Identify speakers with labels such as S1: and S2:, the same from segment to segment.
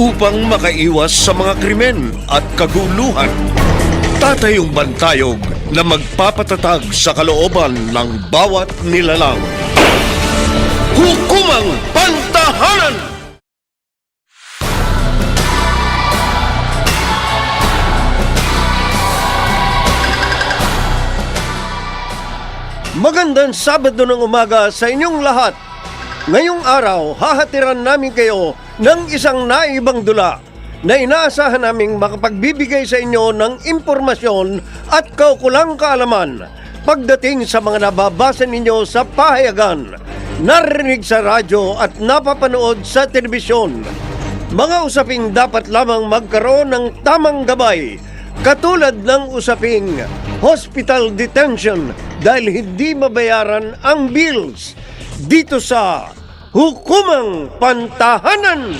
S1: upang makaiwas sa mga krimen at kaguluhan. Tatayong bantayog na magpapatatag sa kalooban ng bawat nilalang. Hukumang Pantahanan! Magandang Sabado ng umaga sa inyong lahat. Ngayong araw, hahatiran namin kayo ng isang naibang dula na inaasahan naming makapagbibigay sa inyo ng impormasyon at kaukulang kaalaman pagdating sa mga nababasa ninyo sa pahayagan, narinig sa radyo at napapanood sa telebisyon. Mga usaping dapat lamang magkaroon ng tamang gabay Katulad ng usaping hospital detention dahil hindi mabayaran ang bills dito sa Hukumang Pantahanan.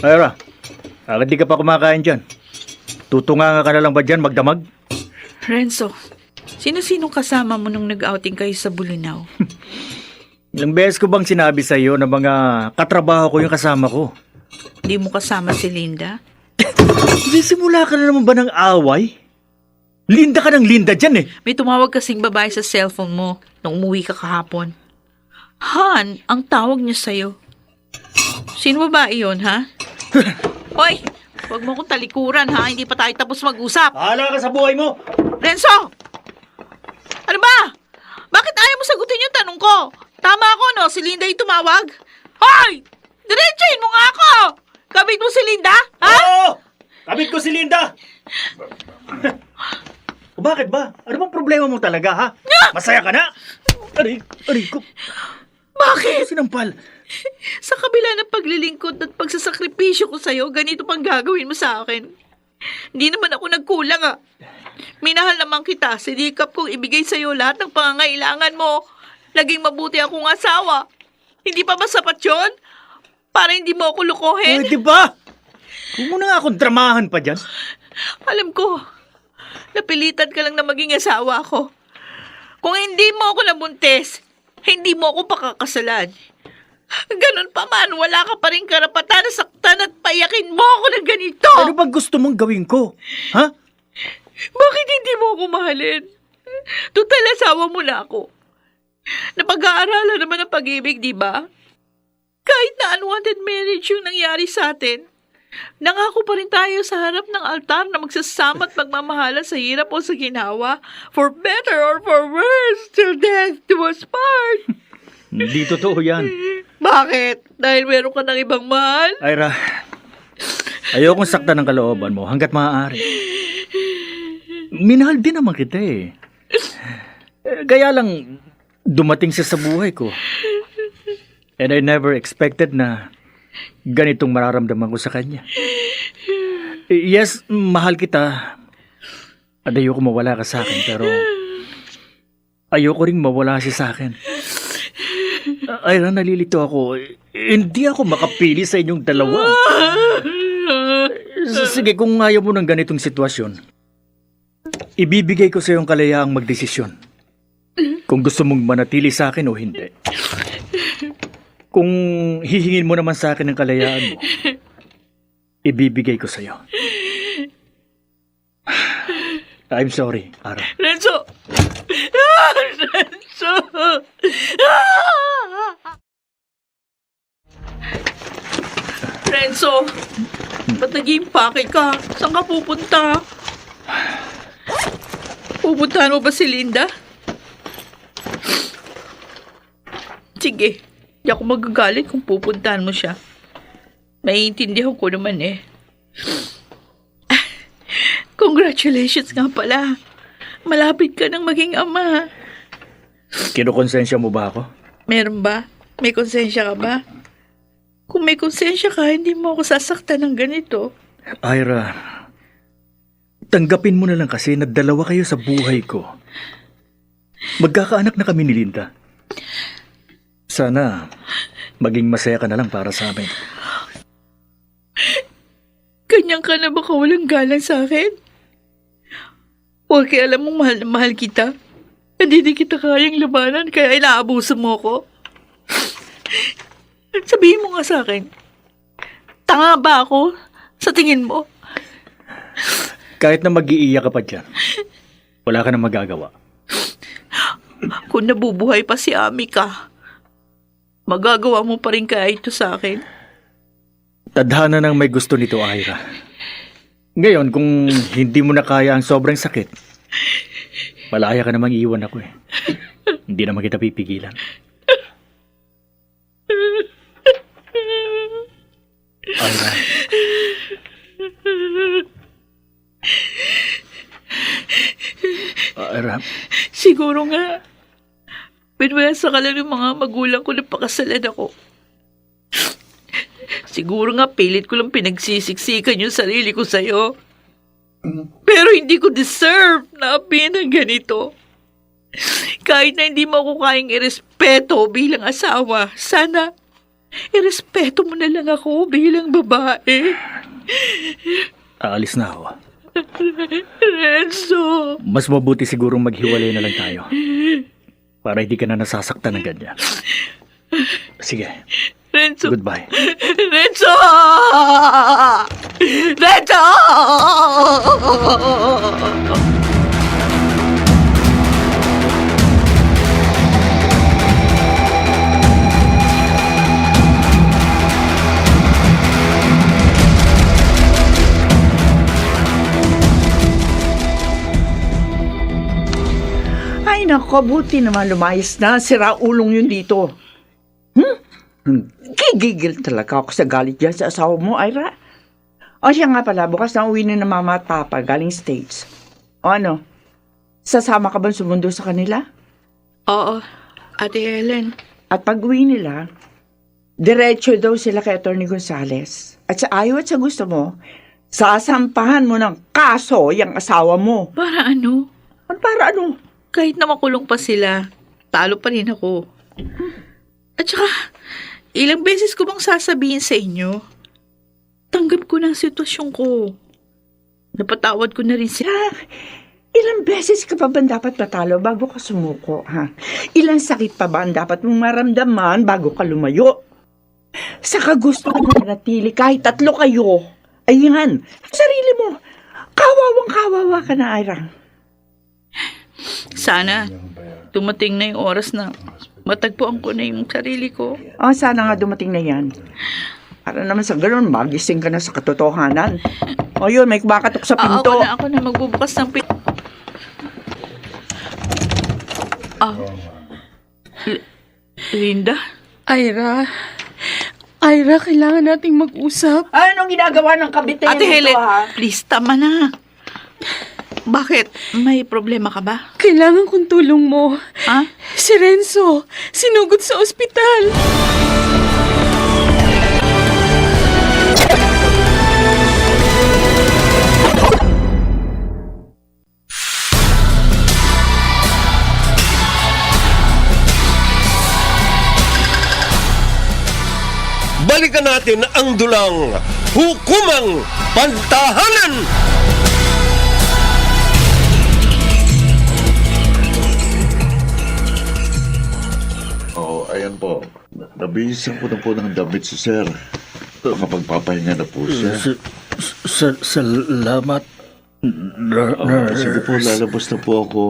S2: Ira, agad di ka pa kumakain dyan. Tutunga ka na lang ba dyan magdamag?
S3: Renzo, sino-sinong kasama mo nung nag-outing kayo sa Bulinaw?
S2: Ilang beses ko bang sinabi sa iyo na mga katrabaho ko yung kasama ko?
S3: Di mo kasama si Linda?
S2: Hindi simula ka na naman ba ng away? Linda ka ng Linda dyan eh.
S3: May tumawag kasing babae sa cellphone mo nung umuwi ka kahapon. Han, ang tawag niya sa'yo. Sino babae yun, ha? Hoy, huwag mo kong talikuran, ha? Hindi pa tayo tapos mag-usap.
S2: Hala ka sa buhay mo!
S3: Renzo! Ano ba? Bakit ayaw mo sagutin yung tanong ko? Tama ako, no? Si Linda yung tumawag? Hoy! Diretsahin mo nga ako! Kabit mo si Linda? Ha?
S2: Oo! Kabit ko si Linda! bakit ba? Ano bang problema mo talaga ha? Masaya ka na? Aray, aray ko.
S3: Bakit?
S2: Sinampal.
S3: Sa kabila ng paglilingkod at pagsasakripisyo ko sa'yo, ganito pang gagawin mo sa akin. Hindi naman ako nagkulang ah. Minahal naman kita, sinikap kong ibigay sa'yo lahat ng pangangailangan mo. Naging mabuti akong asawa. Hindi pa ba sapat yun? Para hindi mo ako lukohin?
S2: Eh, di ba? Huwag mo na nga akong dramahan pa dyan.
S3: Alam ko, napilitan ka lang na maging asawa ko. Kung hindi mo ako nabuntis, hindi mo ako pakakasalan. Ganun pa man, wala ka pa rin karapatan na saktan at payakin mo ako ng ganito.
S2: Ano bang gusto mong gawin ko? Ha?
S3: Bakit hindi mo ako mahalin? Total asawa mo na ako. Napag-aaralan naman ang pag-ibig, di ba? Kahit na unwanted marriage yung nangyari sa atin, nangako pa rin tayo sa harap ng altar na magsasama at magmamahala sa hirap o sa ginawa, for better or for worse, till death do us part.
S2: Hindi totoo yan.
S3: Bakit? Dahil meron ka ng ibang mahal?
S2: Ira, ayokong saktan ng kalooban mo hanggat maaari. Minahal din naman kita. Eh, Kaya lang, dumating siya sa buhay ko. And I never expected na ganitong mararamdaman ko sa kanya. Yes, mahal kita. At ayoko mawala ka sa akin, pero ayoko ring mawala siya sa akin. Ay, nalilito ako. Hindi ako makapili sa inyong dalawa. Sige, kung ayaw mo ng ganitong sitwasyon, ibibigay ko sa iyong kalayaang magdesisyon. Kung gusto mong manatili sa akin o hindi. Kung hihingin mo naman sa akin ang kalayaan mo, ibibigay ko sa iyo. I'm sorry, Ara.
S3: Renzo! Ah, Renzo! Ah! Renzo! Ba't nag-iimpake ka? Saan ka pupunta? Pupuntahan mo ba si Linda? Sige, di ako magagalit kung pupuntahan mo siya. Maiintindihan ko naman eh. Congratulations nga pala. Malapit ka nang maging ama.
S2: Kinukonsensya mo ba ako?
S3: Meron ba? May konsensya ka ba? Kung may konsensya ka, hindi mo ako sasaktan ng ganito.
S2: Ira, tanggapin mo na lang kasi na dalawa kayo sa buhay ko. Magkakaanak na kami ni Linda. Sana maging masaya ka na lang para sa amin.
S3: Ganyan ka na ba kawalang galang sa akin? Porque alam mong mahal na mahal kita. Hindi din kita kayang labanan kaya inaabuso mo ko. Sabihin mo nga sa akin, tanga ba ako sa tingin mo?
S2: Kahit na mag-iiyak ka pa dyan, wala ka na magagawa.
S3: Kung nabubuhay pa si Amika, magagawa mo pa rin kaya ito sa akin?
S2: Tadhana ng may gusto nito, Ira. Ngayon, kung hindi mo na kaya ang sobrang sakit, malaya ka namang iwan ako eh. hindi naman kita pipigilan. Ira. Ira,
S3: Siguro nga, pinwesa ka lang ng mga magulang ko na pakasalan ako. Siguro nga pilit ko lang pinagsisiksikan yung sarili ko sa'yo. Pero hindi ko deserve na apihin ng ganito. Kahit na hindi mo ako kayang irespeto bilang asawa, sana irespeto mo na lang ako bilang babae.
S2: aalis na ako.
S3: Renzo,
S2: Mas mabuti sigurong maghiwalay na lang tayo. Para hindi ka na nasasaktan ng ganyan. Sige,
S3: Renzo,
S2: goodbye.
S3: Renzo! Renzo!
S4: Nako, buti naman lumayas na. Sira ulong yun dito. Hmm? Gigigil talaga ako sa galit dyan sa asawa mo, Ira. O siya nga pala, bukas na uwi na ng mama at papa galing States. O ano? Sasama ka ba sumundo sa kanila?
S3: Oo, Ate Helen.
S4: At pag uwi nila, diretso daw sila kay Atty. Gonzales. At sa ayaw at sa gusto mo, sasampahan mo ng kaso yung asawa mo.
S3: Para ano?
S4: Ano para ano?
S3: Kahit na makulong pa sila, talo pa rin ako. At saka, ilang beses ko bang sasabihin sa inyo, tanggap ko ng sitwasyon ko. Napatawad ko na rin sila.
S4: Ah, ilang beses ka pa ba dapat matalo bago ka sumuko, ha? Ilang sakit pa ba ang dapat mong maramdaman bago ka lumayo? Saka gusto ko na natili kahit tatlo kayo. Ayan, sarili mo. Kawawang kawawa ka na, Ira.
S3: Sana, dumating na yung oras na matagpuan ko na yung sarili ko.
S4: Oh, sana nga dumating na yan. Para naman sa ganun, magising ka na sa katotohanan. O yun, may kumakatok sa
S3: Ah,
S4: pinto.
S3: ako na, ako na magbubukas ng pin... Ah. L- Linda?
S5: Ira, Ira, kailangan nating mag-usap.
S4: Ay, anong ginagawa ng kabite
S3: Ate
S4: nito,
S3: Helen,
S4: ha?
S3: please, tama na. Bakit? May problema ka ba?
S5: Kailangan kong tulong mo.
S3: Ha?
S5: Si Renzo, sinugod sa ospital.
S1: Balikan natin ang dulang hukumang pantahanan.
S6: Ayan po. Nabihisan ko na po ng damit si Sir. Makapagpapahinga na po siya.
S2: Sa, salamat,
S6: Oo, sige po, lalabas na po ako.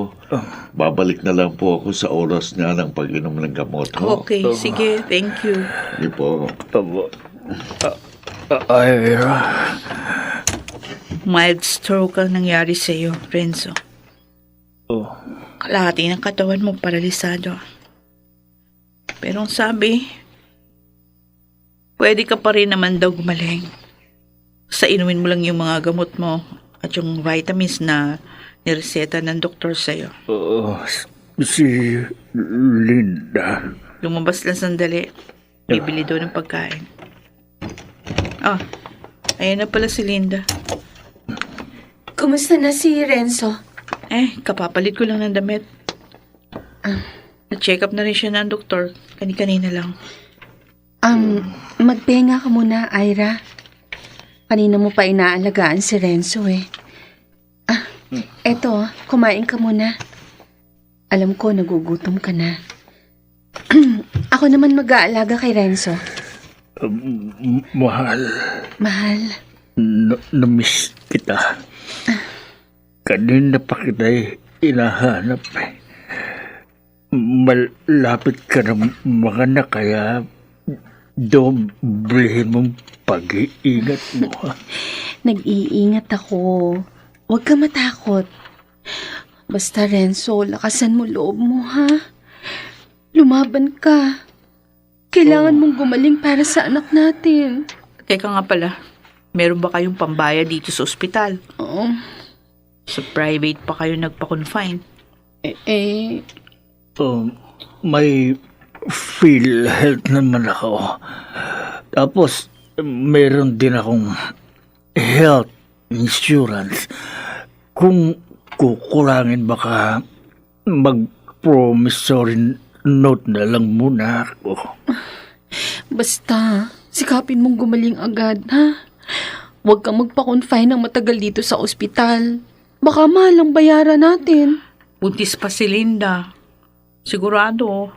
S6: Babalik na lang po ako sa oras niya ng pag-inom ng gamot. Ho?
S3: Okay, sige, thank you.
S6: Sige po.
S2: Aba, ah, ah, Ira.
S3: Mild stroke ang nangyari sa iyo, Renzo.
S2: Oh,
S3: Kalahati ng katawan mo paralisado. Pero ang sabi, pwede ka pa rin naman daw gumaling. Sa inumin mo lang yung mga gamot mo at yung vitamins na nireseta ng doktor sa'yo.
S2: oh, si Linda.
S3: Lumabas lang sandali. Bibili daw ng pagkain. Ah, ayan na pala si Linda.
S5: Kumusta na si Renzo?
S3: Eh, kapapalit ko lang ng damit. Na-check up na rin siya ng doktor. Kani-kanina lang.
S5: Um, magpahinga ka muna, Ira. Kanina mo pa inaalagaan si Renzo eh. Ah, eto, kumain ka muna. Alam ko, nagugutom ka na. Ako naman mag-aalaga kay Renzo.
S2: M- mahal.
S5: Mahal.
S2: Na- na-miss kita. Kanina pa kita inahanap eh. Malapit ka na mga na kaya doblehin mong pag-iingat mo.
S5: Nag-iingat ako. Huwag ka matakot. Basta Renzo, lakasan mo loob mo ha. Lumaban ka. Kailangan mong gumaling para sa anak natin.
S3: Teka nga pala, meron ba kayong pambaya dito sa ospital?
S5: Oo.
S3: Sa private pa kayo nagpa-confine?
S5: Eh, eh,
S2: Um, may feel health naman ako. Tapos, meron din akong health insurance. Kung kukulangin baka mag-promissory note na lang muna ako.
S5: basta, sikapin mong gumaling agad, ha? Huwag kang magpa-confine ng matagal dito sa ospital. Baka mahal ang bayaran natin.
S3: Buntis pa si Linda. Sigurado,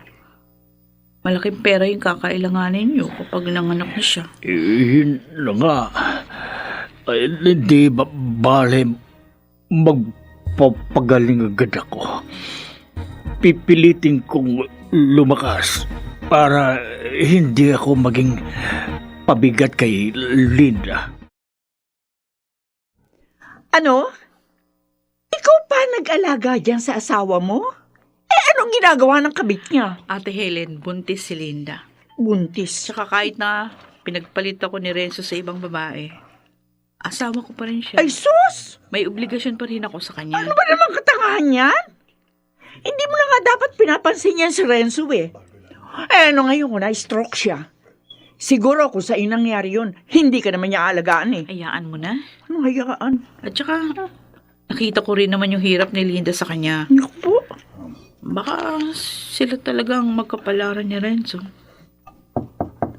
S3: malaking pera yung kakailanganin niyo kapag nanganak na siya.
S2: Eh, Yun na nga. Ay, hindi ba bale magpapagaling agad ako. Pipilitin kong lumakas para hindi ako maging pabigat kay Linda.
S4: Ano? Ikaw pa nag-alaga dyan sa asawa mo? Eh, anong ginagawa ng kabit niya?
S3: Ate Helen, buntis si Linda.
S4: Buntis.
S3: Tsaka kahit na pinagpalit ako ni Renzo sa ibang babae, asawa ko pa rin siya.
S4: Ay, sus!
S3: May obligasyon pa rin ako sa kanya.
S4: Ano ba naman katangahan yan? Hindi mo na nga dapat pinapansin yan si Renzo eh. Eh, ano ngayon kung na-stroke siya? Siguro kung sa inang nangyari yun, hindi ka naman niya alagaan eh.
S3: Hayaan mo na.
S4: Anong hayaan?
S3: At saka, nakita ko rin naman yung hirap ni Linda sa kanya.
S4: Naku po.
S3: Baka sila talagang magkapalaran ni Renzo.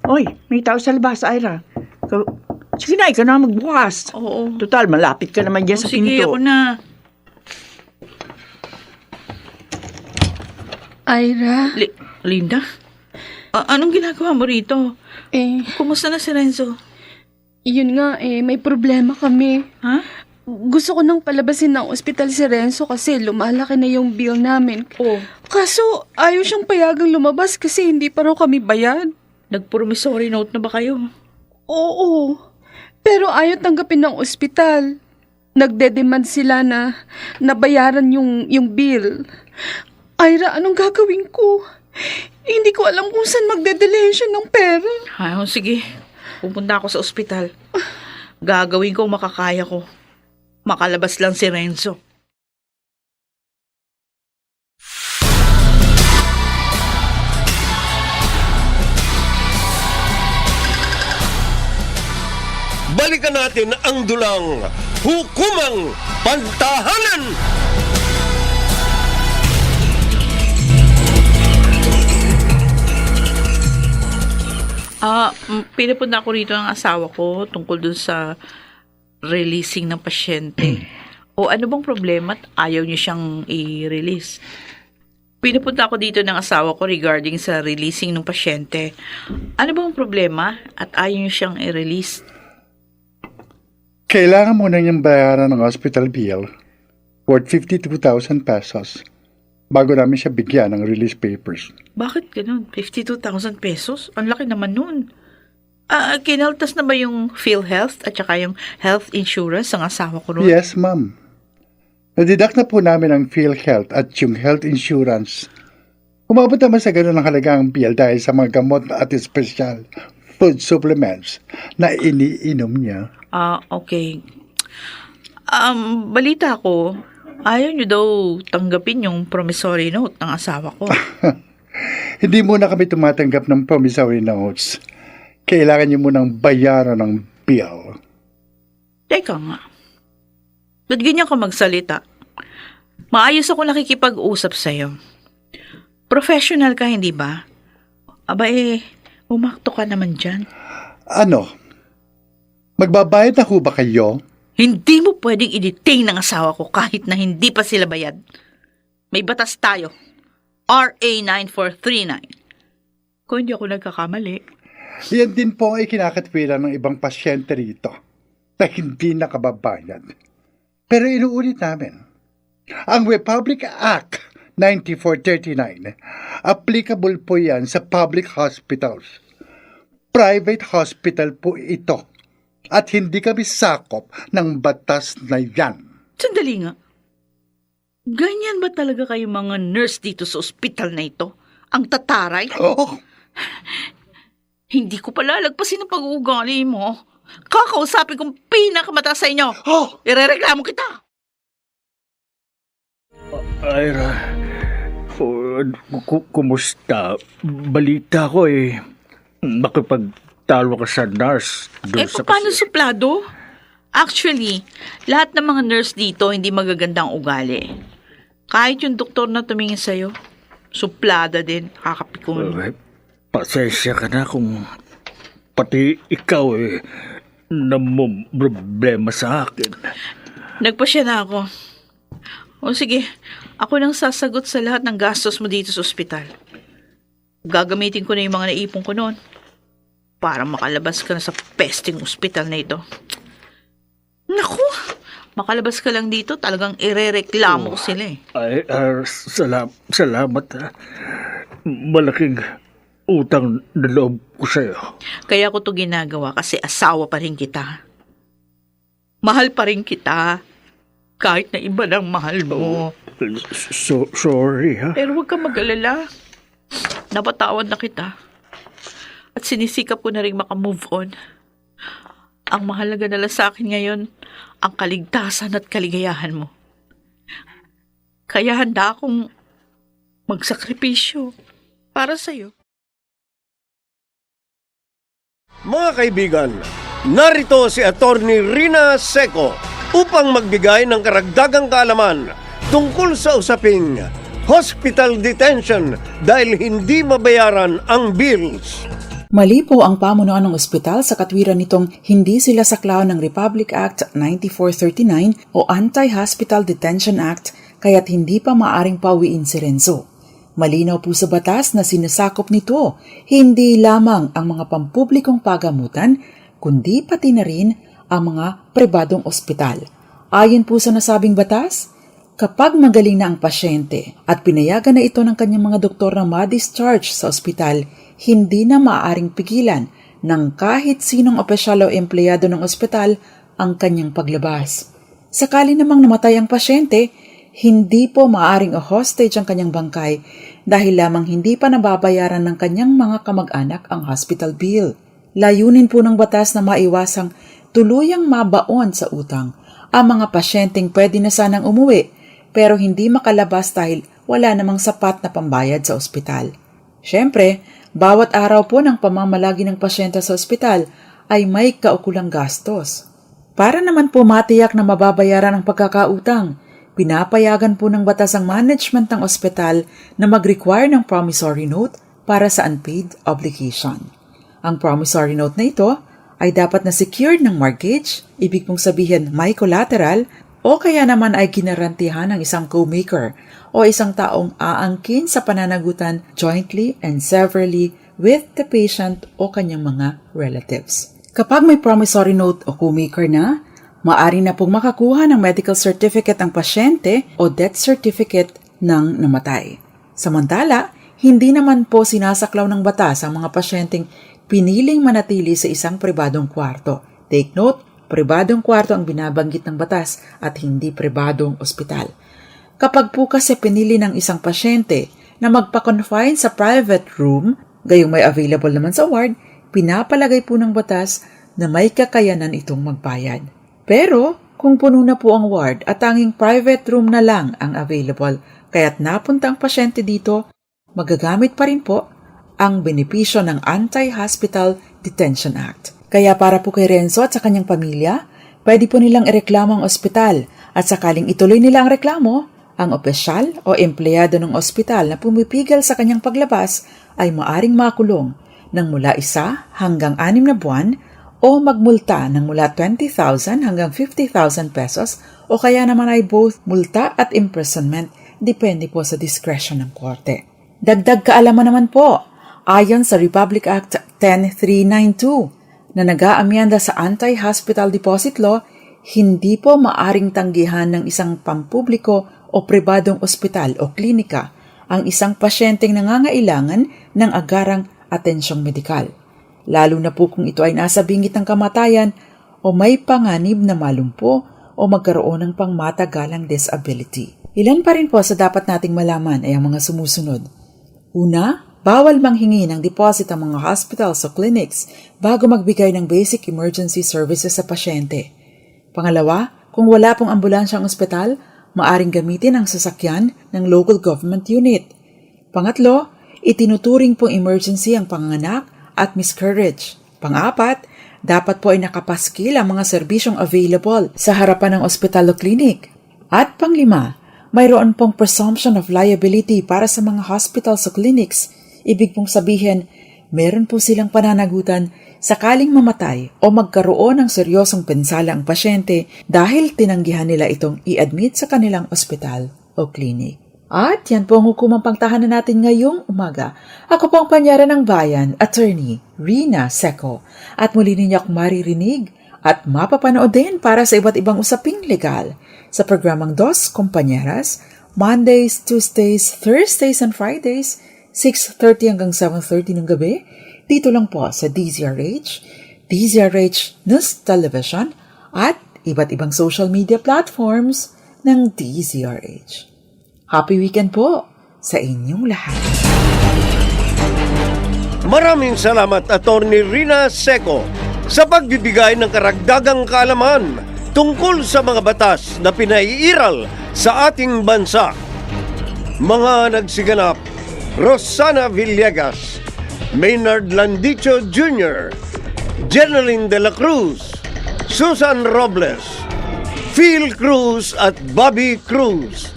S4: Oy, may tao sa labas, Ira. Ikaw- Sige na, ikaw na magbukas.
S3: Oo.
S4: Total, malapit ka naman dyan sa
S3: sige,
S4: pinto.
S3: ako na.
S5: Ira,
S3: Li- Linda? A- anong ginagawa mo rito?
S5: eh,
S3: Kumusta na si Renzo?
S5: yun nga eh, may problema kami.
S3: Ha?
S5: Gusto ko nang palabasin ng ospital si Renzo kasi lumalaki na yung bill namin.
S3: Oh,
S5: Kaso ayaw siyang payagang lumabas kasi hindi pa raw kami bayad.
S3: nag-promissory note na ba kayo?
S5: Oo. Pero ayaw tanggapin ng ospital. Nagde-demand sila na nabayaran yung, yung bill. Ira, anong gagawin ko? Hindi ko alam kung saan magde-delensyon ng pera.
S3: Ha, o, sige. Pupunta ako sa ospital. Gagawin ko makakaya ko. Makalabas lang si Renzo.
S1: Balikan natin ang dulang hukumang pantahanan.
S3: Ah, mm, pinapunta ko rito ang asawa ko tungkol dun sa releasing ng pasyente. o ano bang problema at ayaw niyo siyang i-release? Pinapunta ako dito ng asawa ko regarding sa releasing ng pasyente. Ano bang problema at ayaw niyo siyang i-release?
S7: Kailangan mo na niyang bayaran ng hospital bill worth 52,000 pesos bago namin siya bigyan ng release papers.
S3: Bakit ganun? 52,000 pesos? Ang laki naman nun. Ah, kinaltas na ba yung PhilHealth at saka yung health insurance ng asawa ko noon?
S7: Yes, ma'am. Nadidak na po namin ang PhilHealth at yung health insurance. Umabot naman sa ganun ang halagang bill dahil sa mga gamot at special food supplements na iniinom niya.
S3: Ah, okay. Um, balita ko, Ayaw niyo daw tanggapin yung promissory note ng asawa ko.
S7: Hindi muna kami tumatanggap ng promissory notes. Kailangan niyo munang bayaran ng bill.
S3: Teka nga. Ba't ganyan ka magsalita? Maayos ako nakikipag-usap sa'yo. Professional ka, hindi ba? Aba eh, umakto ka naman dyan.
S7: Ano? Magbabayad na ho ba kayo?
S3: Hindi mo pwedeng i-detain ng asawa ko kahit na hindi pa sila bayad. May batas tayo. RA 9439. Kung hindi ako nagkakamali,
S7: Yan din po ay kinakatwiran ng ibang pasyente rito na hindi nakababayad. Pero inuulit namin, ang Republic Act 9439, applicable po yan sa public hospitals. Private hospital po ito at hindi kami sakop ng batas na yan.
S3: sandali nga. Ganyan ba talaga kayo mga nurse dito sa ospital na ito? Ang tataray?
S7: Oh,
S3: Hindi ko pala lagpasin ang pag-uugali mo. Kakausapin kong pinakamataas sa inyo.
S7: oh,
S3: Irereklamo kita.
S2: Ira, ku- kumusta? Balita ko eh, makipagtalo ka sa nurse
S3: Eh,
S2: sa
S3: paano
S2: kasi-
S3: suplado? Actually, lahat ng mga nurse dito hindi magagandang ugali. Kahit yung doktor na tumingin sa'yo, suplada din, kakapikon.
S2: Eh, pasensya ka na kung pati ikaw eh, namum problema sa akin.
S3: Nagpasya na ako. O sige, ako nang sasagot sa lahat ng gastos mo dito sa ospital. Gagamitin ko na yung mga naipon ko noon para makalabas ka na sa pesting ospital na ito. Naku, makalabas ka lang dito, talagang irereklamo ko sila eh.
S2: Ay, ah, salam, salamat ha. Malaking utang na loob ko sa'yo.
S3: Kaya ko to ginagawa kasi asawa pa rin kita. Mahal pa rin kita. Kahit na iba lang mahal mo.
S2: So, sorry ha.
S3: Pero huwag kang mag-alala. Napatawad na kita. At sinisikap ko na rin makamove on. Ang mahalaga na lang sa akin ngayon, ang kaligtasan at kaligayahan mo. Kaya handa akong magsakripisyo para sa'yo.
S1: Mga kaibigan, narito si Attorney Rina Seco upang magbigay ng karagdagang kaalaman tungkol sa usaping hospital detention dahil hindi mabayaran ang bills.
S8: Mali po ang pamunuan ng ospital sa katwiran nitong hindi sila saklaw ng Republic Act 9439 o Anti-Hospital Detention Act kaya't hindi pa maaring pauwiin si Renzo. Malinaw po sa batas na sinasakop nito hindi lamang ang mga pampublikong pagamutan kundi pati na rin ang mga pribadong ospital. Ayon po sa nasabing batas, kapag magaling na ang pasyente at pinayagan na ito ng kanyang mga doktor na ma-discharge sa ospital, hindi na maaaring pigilan ng kahit sinong opisyal o empleyado ng ospital ang kanyang paglabas. Sakali namang namatay ang pasyente, hindi po maaaring o-hostage ang kanyang bangkay dahil lamang hindi pa nababayaran ng kanyang mga kamag-anak ang hospital bill. Layunin po ng batas na maiwasang tuluyang mabaon sa utang ang mga pasyenteng pwede na sanang umuwi pero hindi makalabas dahil wala namang sapat na pambayad sa ospital. Siyempre, bawat araw po ng pamamalagi ng pasyente sa ospital ay may kaukulang gastos. Para naman po matiyak na mababayaran ang pagkakautang, pinapayagan po ng batas ang management ng ospital na mag-require ng promissory note para sa unpaid obligation. Ang promissory note na ito ay dapat na secured ng mortgage, ibig pong sabihin may collateral, o kaya naman ay ginarantihan ng isang co-maker o isang taong aangkin sa pananagutan jointly and severally with the patient o kanyang mga relatives. Kapag may promissory note o co-maker na, maari na pong makakuha ng medical certificate ang pasyente o death certificate ng namatay. Samantala, hindi naman po sinasaklaw ng batas ang mga pasyenteng piniling manatili sa isang pribadong kwarto. Take note, pribadong kwarto ang binabanggit ng batas at hindi pribadong ospital. Kapag po kasi pinili ng isang pasyente na magpa-confine sa private room, gayong may available naman sa ward, pinapalagay po ng batas na may kakayanan itong magbayad. Pero kung puno na po ang ward at tanging private room na lang ang available kaya't napunta ang pasyente dito, magagamit pa rin po ang benepisyo ng Anti-Hospital Detention Act. Kaya para po kay Renzo at sa kanyang pamilya, pwede po nilang ireklamo ang ospital at sakaling ituloy nila ang reklamo, ang opisyal o empleyado ng ospital na pumipigil sa kanyang paglabas ay maaring makulong ng mula isa hanggang anim na buwan o magmulta ng mula 20,000 hanggang 50,000 pesos o kaya naman ay both multa at imprisonment depende po sa discretion ng korte. Dagdag kaalaman naman po, ayon sa Republic Act 10392 na nag-aamyanda sa Anti-Hospital Deposit Law, hindi po maaring tanggihan ng isang pampubliko o pribadong ospital o klinika ang isang pasyenteng nangangailangan ng agarang atensyong medikal. Lalo na po kung ito ay nasa bingit ng kamatayan o may panganib na malumpo o magkaroon ng pangmatagalang disability. Ilan pa rin po sa dapat nating malaman ay ang mga sumusunod. Una, bawal manghingi ng deposit ang mga hospitals o clinics bago magbigay ng basic emergency services sa pasyente. Pangalawa, kung wala pong ambulansyang ospital, maaring gamitin ang sasakyan ng local government unit. Pangatlo, itinuturing pong emergency ang panganganak at miscarriage. Pangapat, dapat po ay nakapaskil ang mga serbisyong available sa harapan ng ospital o clinic. At panglima, mayroon pong presumption of liability para sa mga hospitals o clinics. Ibig pong sabihin, meron po silang pananagutan sakaling mamatay o magkaroon ng seryosong pinsala ang pasyente dahil tinanggihan nila itong i-admit sa kanilang ospital o clinic. At yan po ang hukumang pangtahanan natin ngayong umaga. Ako po ang panyara ng bayan, attorney Rina Seco. At muli ninyo akong maririnig at mapapanood din para sa iba't ibang usaping legal sa programang Dos Compañeras, Mondays, Tuesdays, Thursdays, and Fridays, 6.30 hanggang 7.30 ng gabi, dito lang po sa DZRH, DZRH News Television, at iba't ibang social media platforms ng DZRH. Happy weekend po sa inyong lahat.
S1: Maraming salamat Attorney Rina Seco sa pagbibigay ng karagdagang kaalaman tungkol sa mga batas na pinaiiral sa ating bansa. Mga nagsiganap, Rosana Villegas, Maynard Landicho Jr., Jeneline de la Cruz, Susan Robles, Phil Cruz at Bobby Cruz.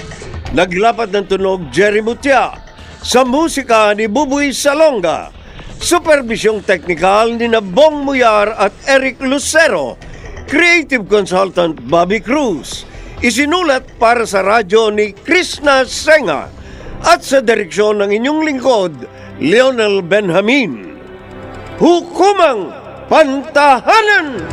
S1: Naglapat ng tunog Jerry Mutia sa musika ni Buboy Salonga. Supervisyong teknikal ni Bong Muyar at Eric Lucero. Creative consultant Bobby Cruz. Isinulat para sa radyo ni Krishna Senga at sa direksyon ng inyong lingkod, Lionel Benjamin. Hukumang Pantahanan!